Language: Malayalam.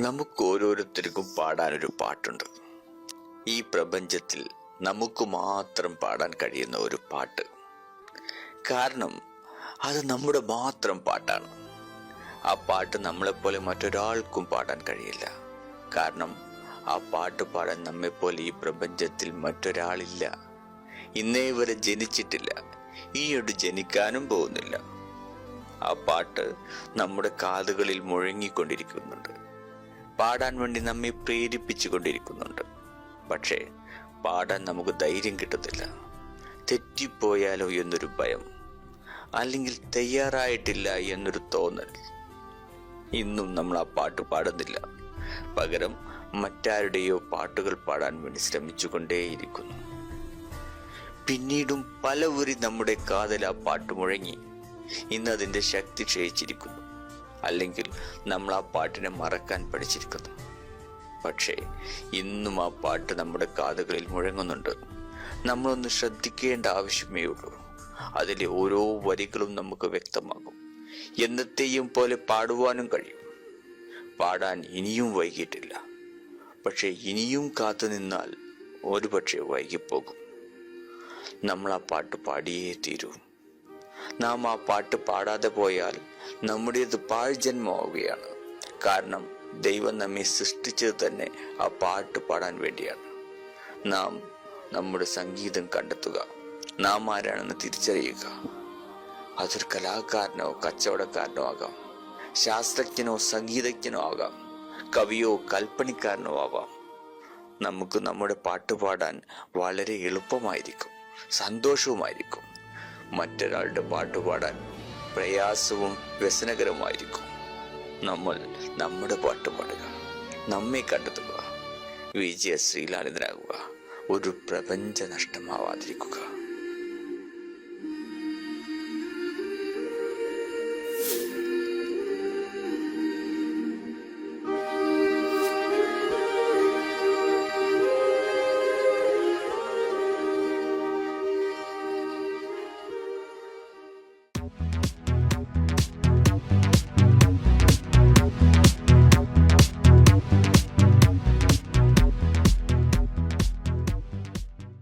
നമുക്ക് ഓരോരുത്തർക്കും പാടാനൊരു പാട്ടുണ്ട്. ഈ പ്രപഞ്ചത്തിൽ നമുക്ക് മാത്രം പാടാൻ കഴിയുന്ന ഒരു പാട്ട്. കാരണം അത് നമ്മുടെ മാത്രം പാട്ടാണ്. ആ പാട്ട് നമ്മളെപ്പോലെ മറ്റൊരാൾക്കും പാടാൻ കഴിയില്ല. കാരണം ആ പാട്ട് പാടാൻ നമ്മെപ്പോലെ ഈ പ്രപഞ്ചത്തിൽ മറ്റൊരാളില്ല. ഇന്നേ വരെ ജനിച്ചിട്ടില്ല. ഈയൊട് ജനിക്കാനും പോകുന്നില്ല. ആ പാട്ട് നമ്മുടെ കാതുകളിൽ മുഴങ്ങിക്കൊണ്ടിരിക്കുന്നുണ്ട്. പാടാൻ വേണ്ടി നമ്മെ പ്രേരിപ്പിച്ചു കൊണ്ടിരിക്കുന്നുണ്ട് പക്ഷേ പാടാൻ നമുക്ക് ധൈര്യം കിട്ടത്തില്ല. തെറ്റിപ്പോയാലോ എന്നൊരു ഭയം. അല്ലെങ്കിൽ തയ്യാറായിട്ടില്ല എന്നൊരു തോന്നൽ. ഇന്നും നമ്മൾ ആ പാട്ട് പാടുന്നില്ല. പകരം മറ്റാരുടെയോ പാട്ടുകൾ പാടാൻ വേണ്ടി ശ്രമിച്ചുകൊണ്ടേയിരിക്കുന്നു. പിന്നീടും പലവരി നമ്മുടെ കാതൽ ആ പാട്ട് മുഴങ്ങി. ഇന്ന് അതിന്റെ ശക്തി ക്ഷയിച്ചിരിക്കുന്നു. അല്ലെങ്കിൽ നമ്മൾ ആ പാട്ടിനെ മറക്കാൻ പഠിച്ചിരിക്കുന്നു. പക്ഷേ ഇന്നും ആ പാട്ട് നമ്മുടെ കാതുകളിൽ മുഴങ്ങുന്നുണ്ട്. നമ്മളൊന്ന് ശ്രദ്ധിക്കേണ്ട ആവശ്യമേ ഉള്ളൂ. അതിലെ ഓരോ വരികളും നമുക്ക് വ്യക്തമാകും. എന്നത്തെയും പോലെ പാടുവാനും കഴിയും. പാടാൻ ഇനിയും വൈകിട്ടില്ല. പക്ഷേ ഇനിയും കാത്തു നിന്നാൽ ഒരുപക്ഷെ വൈകിപ്പോകും. നമ്മൾ ആ പാട്ട് പാടിയേ തീരൂ. നാം ആ പാട്ട് പാടാതെ പോയാൽ നമ്മുടേത് പാഴ്ജന്മമാവുകയാണ് കാരണം ദൈവം നമ്മെ സൃഷ്ടിച്ചത് തന്നെ ആ പാട്ട് പാടാൻ വേണ്ടിയാണ്. നാം നമ്മുടെ സംഗീതം കണ്ടെത്തുക. നാം ആരാണെന്ന് തിരിച്ചറിയുക. അതൊരു കലാകാരനോ കച്ചവടക്കാരനോ ആകാം. ശാസ്ത്രജ്ഞനോ സംഗീതജ്ഞനോ ആകാം. കവിയോ കൽപ്പണിക്കാരനോ ആവാം. നമുക്ക് നമ്മുടെ പാട്ട് പാടാൻ വളരെ എളുപ്പമായിരിക്കും. സന്തോഷവുമായിരിക്കും. മറ്റൊരാളുടെ പാട്ട് പാടാൻ പ്രയാസവും വ്യസനകരമായിരിക്കും നമ്മൾ നമ്മുടെ പാട്ട് പാടുക. നമ്മെ കണ്ടെത്തുക. വിജയ ശ്രീലാളിതനാകുക ഒരു പ്രപഞ്ച നഷ്ടമാവാതിരിക്കുക.